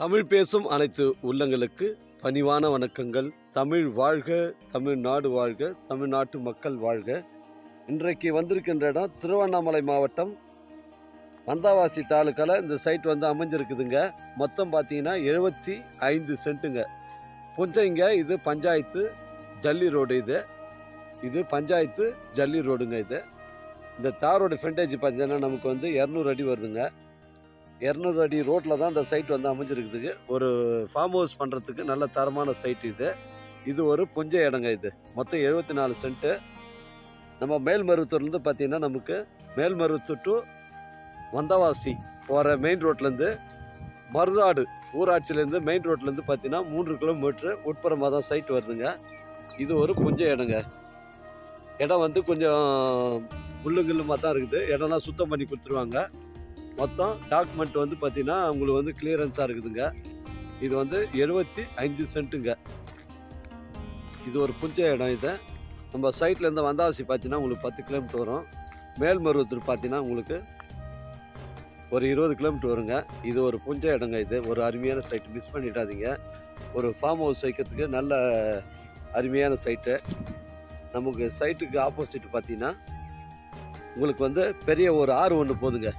தமிழ் பேசும் அனைத்து உள்ளங்களுக்கு பணிவான வணக்கங்கள். தமிழ் வாழ்க தமிழ்நாடு வாழ்க தமிழ்நாட்டு மக்கள் வாழ்க. இன்றைக்கு வந்திருக்கின்ற இடம் திருவண்ணாமலை மாவட்டம். வந்தாவாசி தாலுக்கால இந்த சைட் வந்து அமைஞ்சிருக்குதுங்க. மொத்தம் பார்த்தீங்கன்னா எழுபத்தி ஐந்து சென்ட்டுங்க. புஞ்சைங்க இது பஞ்சாயத்து ஜல்லி ரோடு இது. இது பஞ்சாயத்து ஜல்லி ரோடுங்க இது. இந்த தாரோட ஃப்ரண்டேஜ் பார்த்தீங்கன்னா நமக்கு வந்து இரநூறு அடி வருதுங்க. இரநூறு அடி ரோட்டில் தான் இந்த சைட் வந்து அமைஞ்சிருக்குதுங்க. ஒரு ஃபார்ம் ஹவுஸ் பண்ணுறதுக்கு நல்ல தரமான சைட் இது. இது ஒரு புஞ்ச இடங்க இது. மொத்தம் எழுபத்தி நாலு சென்ட்டு நம்ம மேல்மருவத்தூர்லேருந்து பார்த்தீங்கன்னா நமக்கு மேல்மருவத்தூர் டு வந்தவாசி போகிற மெயின் ரோட்லேருந்து மருதாடு ஊராட்சியிலேருந்து மெயின் ரோட்லேருந்து பார்த்தீங்கன்னா மூன்று கிலோமீட்ரு உட்புறமாக தான் சைட் வருதுங்க. இது ஒரு புஞ்சை இடங்க. இடம் வந்து கொஞ்சம் முள்ளுங்கில்லுமாக தான் இருக்குது. இடம்லாம் சுத்தம் பண்ணி கொடுத்துருவாங்க. மொத்தம் டாக்குமெண்ட் வந்து பார்த்தீங்கன்னா உங்களுக்கு வந்து கிளியரன்ஸாக இருக்குதுங்க. இது வந்து எழுபத்தி அஞ்சு சென்ட்டுங்க இது ஒரு புஞ்ச இடம் இது. நம்ம சைட்லேருந்து வந்தாசி பார்த்தீங்கன்னா உங்களுக்கு பத்து கிலோமீட்டர் வரும். மேல்மருவத்தூர் பார்த்தீங்கன்னா உங்களுக்கு ஒரு இருபது கிலோமீட்டர் வருங்க. இது ஒரு புஞ்ச இடங்க இது. ஒரு அருமையான சைட்டு மிஸ் பண்ணிடாதீங்க. ஒரு ஃபார்ம் ஹவுஸ் வைக்கிறதுக்கு நல்ல அருமையான சைட்டு நமக்கு சைட்டுக்கு ஆப்போசிட் பார்த்தீங்கன்னா உங்களுக்கு வந்து பெரிய ஒரு ஆறு ஒன்று போதுங்க.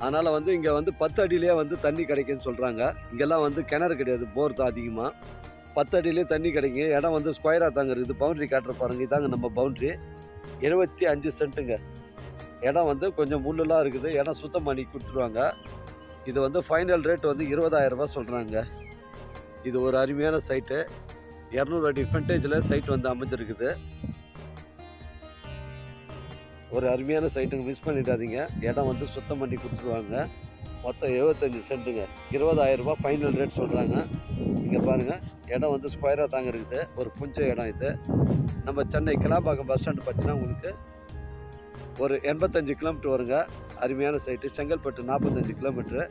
அதனால் வந்து இங்கே வந்து பத்து அடியிலே வந்து தண்ணி கிடைக்குன்னு சொல்கிறாங்க இங்கெல்லாம் வந்து கிணறு கிடையாது போர் தான் அதிகமாக பத்து அடியிலே தண்ணி கிடைக்கும். இடம் வந்து ஸ்கொயராக தாங்க இருக்குது பவுண்ட்ரி காட்டுற பாருங்க. இதாங்க நம்ம பவுண்ட்ரி எழுபத்தி அஞ்சு சென்ட்டுங்க இடம் வந்து கொஞ்சம் முள்ளெல்லாம் இருக்குது. இடம் சுத்தம் பண்ணி கொடுத்துருவாங்க. இது வந்து ஃபைனல் ரேட் வந்து இருபதாயிரரூபா சொல்கிறாங்க இது ஒரு அருமையான சைட்டு இரநூறு அடி ஃப்ரண்டேஜில் சைட் வந்து அமைஞ்சிருக்குது. ஒரு அருமையான சைட்டுங்க மிஸ் பண்ணிடாதீங்க. இடம் வந்து சுத்தம் பண்ணி கொடுத்துருவாங்க. மொத்தம் எழுபத்தஞ்சி சென்ட்டுங்க இருபதாயிரரூபா ஃபைனல் ரேட் சொல்கிறாங்க இங்கே பாருங்கள் இடம் வந்து ஸ்கொயராக தாங்க இருக்குது. ஒரு புஞ்ச இடம் இது. நம்ம சென்னை கிளாம்பாக்கம் பஸ் ஸ்டாண்டு பார்த்தீங்கன்னா உங்களுக்கு ஒரு எண்பத்தஞ்சு கிலோமீட்டர் வருங்க. அருமையான சைட்டு செங்கல்பட்டு நாற்பத்தஞ்சு கிலோமீட்ரு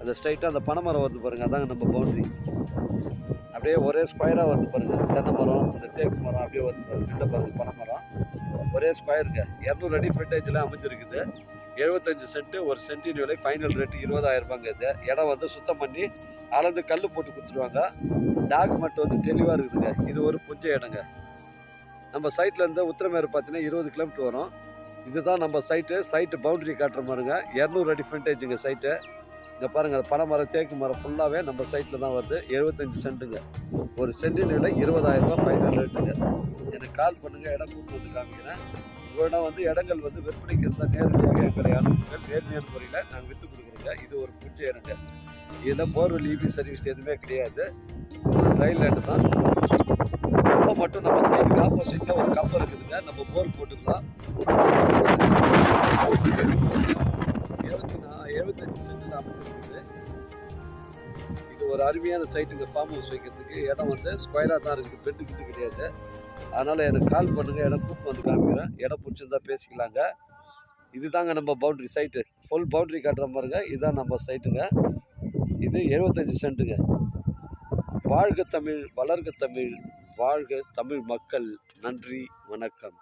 அந்த ஸ்ட்ரைட்டாக அந்த பனைமரம் வருது பாருங்கள் அதாங்க நம்ம பவுண்ட்ரி அப்படியே ஒரே ஸ்கொயராக வருது பாருங்கள் தென்னை மரம் இந்த தேக்கு மரம் அப்படியே வருது பாருங்க. கிட்ட பாருங்க பனை மரம் ஒரே ஸ்கொயருங்க இரநூறு அடி ஃப்ரண்டேஜில் அமைஞ்சிருக்குது. எழுபத்தஞ்சு சென்ட்டு ஒரு சென்டின் விலை ஃபைனல் ரேட்டு இருபதாயிரம் ரூபாங்க இது. இடம் வந்து சுத்தம் பண்ணி அளந்து கல் போட்டு கொடுத்துருவாங்க. டாக்குமெண்ட் வந்து தெளிவாக இருக்குதுங்க. இது ஒரு புஞ்ச இடங்க. நம்ம சைட்லேருந்து உத்திரமேறு பார்த்தீங்கன்னா இருபது கிலோமீட்டர் வரும். இதுதான் நம்ம சைட்டு சைட்டு பவுண்டரி காட்டுற மாதிரிங்க. இரநூறு அடி ஃப்ரண்டேஜுங்க சைட்டு இங்கே பாருங்கள் பனை மரம் தேக்கு மரம் ஃபுல்லாகவே நம்ம சைட்டில் தான் வருது. எழுபத்தஞ்சி சென்ட்டுங்க ஒரு சென்டின் விலை இருபதாயிரம் ரூபா ஃபைனல் ரேட்டு எனக்கு கால் பண்ணுங்கள் இடம் கூட்டு வந்து காமிக்கிறேன் உங்களிடம் வந்து இடங்கள் வந்து விற்பனைக்கு இருந்தால் நேரடியாக எங்களை அனுப்புங்கள். நேர்மையான முறையில் நாங்கள் விற்று கொடுக்குறோங்க. இது ஒரு புஞ்ச இடங்க இதில் போர்வெல் இபி சர்வீஸ் எதுவுமே கிடையாது. ரயில் லேண்டு தான். ரொம்ப மட்டும் நம்ம சைடுக்கு ஆப்போசிட்டில் ஒரு கப்பல் இருக்குதுங்க. நம்ம போர் போட்டுக்கலாம். எழுபத்தி நா எழுபத்தஞ்சு சென்டில் அமைஞ்சிருக்குது இது ஒரு அருமையான சைட்டுங்க ஃபார்ம் ஹவுஸ் வைக்கிறதுக்கு. இடம் வந்து ஸ்கொயராக தான் இருக்குது. பெட்டு கிட்டு கிடையாது. அதனால் எனக்கு கால் பண்ணுங்கள் இடம் கூப்பிட்டு வந்து காமிக்கிறேன். இடம் பிடிச்சிருந்தா பேசிக்கலாங்க. இதுதாங்க நம்ம பவுண்ட்ரி சைட்டு ஃபுல் பவுண்ட்ரி காட்டுற மாதிரிங்க இதுதான் நம்ம சைட்டுங்க இது எழுபத்தஞ்சு சென்ட்டுங்க வாழ்க தமிழ் வளர்க தமிழ் வாழ்க தமிழ் மக்கள். நன்றி வணக்கம்.